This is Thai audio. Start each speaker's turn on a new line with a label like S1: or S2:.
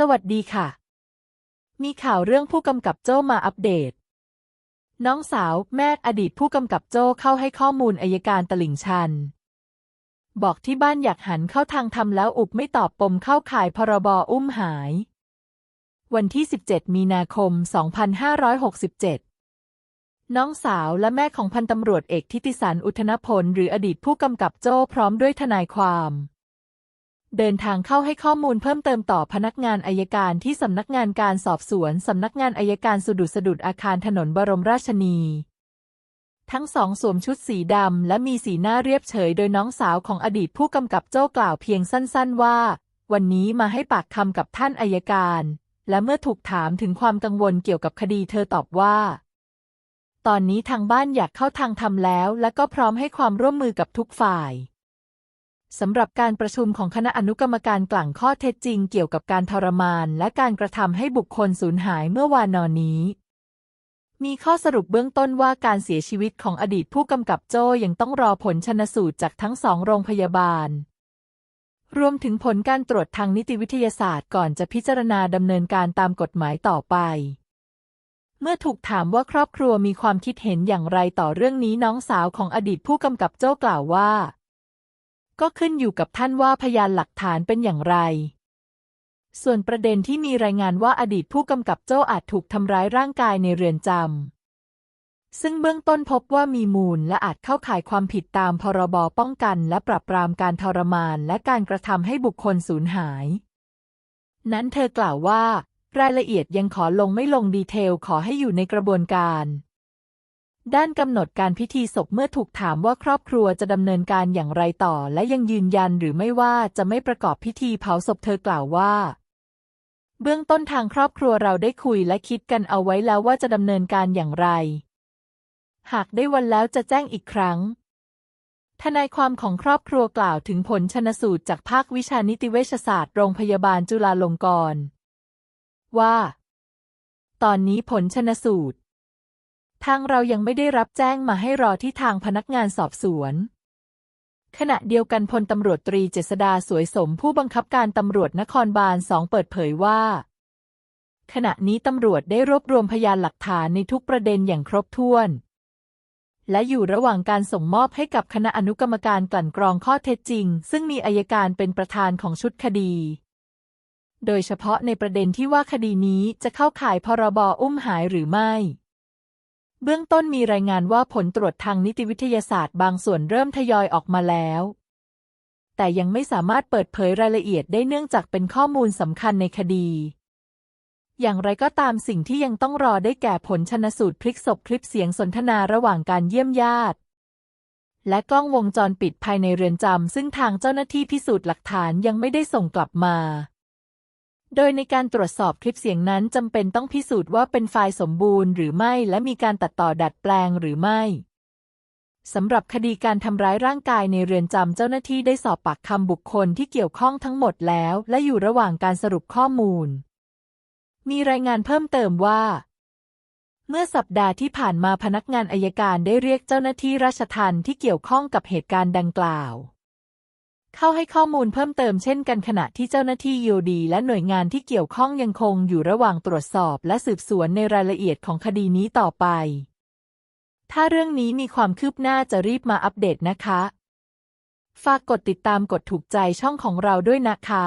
S1: สวัสดีค่ะ มีข่าวเรื่องผู้กำกับโจ้มาอัปเดต น้องสาวแม่อดีตผู้กำกับโจ้เข้าให้ข้อมูลอายการตลิ่งชัน บอกที่บ้านอยากหันเข้าทางทำแล้วอุบไม่ตอบปมเข้าข่ายพรบอุ้มหาย วันที่ 17 มีนาคม 2567น้องสาวและแม่ของพันตำรวจเอกทิติสันอุทนพล หรืออดีตผู้กำกับโจ้พร้อมด้วยทนายความ เดินทางเข้าให้ข้อมูลเพิ่มเติมต่อพนักงานอายการที่สำนักงานการสอบสวนสำนักงานอายการสุดุษดุดอาคารถนนบรมราชนี ทั้งสองสวมชุดสีดำและมีสีหน้าเรียบเฉยโดยน้องสาวของอดีตผู้กำกับโจ้กล่าวเพียงสั้นๆว่า วันนี้มาให้ปากคำกับท่านอายการ และเมื่อถูกถามถึงความกังวลเกี่ยวกับคดีเธอตอบว่า ตอนนี้ทางบ้านอยากเข้าทางทำแล้ว และก็พร้อมให้ความร่วมมือกับทุกฝ่าย สำหรับการประชุมของคณะอนุกรรมการกลั่งข้อเท็จจริงเกี่ยวกับการทรมานและการกระทำให้บุคคลสูญหายเมื่อวานนอนนี้ มีข้อสรุปเบื้องต้นว่าการเสียชีวิตของอดีตผู้กำกับโจ้ยังต้องรอผลชนสูตรจากทั้งสองโรงพยาบาล รวมถึงผลการตรวจทางนิติวิทยาศาสตร์ก่อนจะพิจารณาดำเนินการตามกฎหมายต่อไปเมื่อถูกถามว่าครอบครัวมีความคิดเห็นอย่างไรต่อเรื่องนี้น้องสาวของอดีตผู้กำกับโจ้กล่าวว่า ก็ขึ้นอยู่กับท่านว่าพยานหลักฐานเป็นอย่างไร ส่วนประเด็นที่มีรายงานว่าอดีตผู้กำกับโจ้อาจถูกทำร้ายร่างกายในเรือนจำ ซึ่งเบื้องต้นพบว่ามีมูลและอาจเข้าข่ายความผิดตามพรบป้องกันและปราบปรามการทรมานและการกระทำให้บุคคลสูญหาย นั้นเธอกล่าวว่ารายละเอียดยังขอลงไม่ลงดีเทลขอให้อยู่ในกระบวนการ ด้านกำหนดการพิธีศพเมื่อถูกถามว่าครอบครัวจะดำเนินการอย่างไรต่อ และยังยืนยันหรือไม่ว่าจะไม่ประกอบพิธีเผาศพเธอกล่าวว่า เบื้องต้นทางครอบครัวเราได้คุยและคิดกันเอาไว้แล้วว่าจะดำเนินการอย่างไร หากได้วันแล้วจะแจ้งอีกครั้ง ทนายความของครอบครัวกล่าวถึงผลชนสูตรจากภาควิชานิติเวชศาสตร์โรงพยาบาลจุฬาลงกรณ์ว่า ตอนนี้ผลชนสูตร ทางเรายังไม่ได้รับแจ้งมาให้รอที่ทางพนักงานสอบสวน ขณะเดียวกันพลตำรวจตรีเจษดาสวยสมผู้บังคับการตำรวจนครบาลสองเปิดเผยว่า ขณะนี้ตำรวจได้รวบรวมพยานหลักฐานในทุกประเด็นอย่างครบถ้วน และอยู่ระหว่างการส่งมอบให้กับคณะอนุกรรมการกลั่นกรองข้อเท็จจริง ซึ่งมีอายการเป็นประธานของชุดคดีโดยเฉพาะในประเด็นที่ว่าคดีนี้จะเข้าข่ายพรบอุ้มหายหรือไม่ เบื้องต้นมีรายงานว่าผลตรวจทางนิติวิทยาศาสตร์บางส่วนเริ่มทยอยออกมาแล้ว แต่ยังไม่สามารถเปิดเผยรายละเอียดได้เนื่องจากเป็นข้อมูลสำคัญในคดี อย่างไรก็ตามสิ่งที่ยังต้องรอได้แก่ผลชนสูตรพลิกศพคลิปเสียงสนทนาระหว่างการเยี่ยมญาติ และกล้องวงจรปิดภายในเรือนจำซึ่งทางเจ้าหน้าที่พิสูจน์หลักฐานยังไม่ได้ส่งกลับมา โดยในการตรวจสอบคลิปเสียงนั้นจำเป็นต้องพิสูจน์ว่าเป็นไฟล์สมบูรณ์หรือไม่และมีการตัดต่อดัดแปลงหรือไม่สำหรับคดีการทำร้ายร่างกายในเรือนจำเจ้าหน้าที่ได้สอบปากคำบุคคลที่เกี่ยวข้องทั้งหมดแล้ว และอยู่ระหว่างการสรุปข้อมูล มีรายงานเพิ่มเติมว่า เมื่อสัปดาห์ที่ผ่านมาพนักงานอายการได้เรียกเจ้าหน้าที่ราชทัณฑ์ที่เกี่ยวข้องกับเหตุการณ์ดังกล่าว เข้าให้ข้อมูลเพิ่มเติมเช่นกันขณะที่เจ้าหน้าที่ยูดีและหน่วยงานที่เกี่ยวข้องยังคงอยู่ระหว่างตรวจสอบและสืบสวนในรายละเอียดของคดีนี้ต่อไป ถ้าเรื่องนี้มีความคืบหน้าจะรีบมาอัปเดตนะคะ ฝากกดติดตามกดถูกใจช่องของเราด้วยนะคะ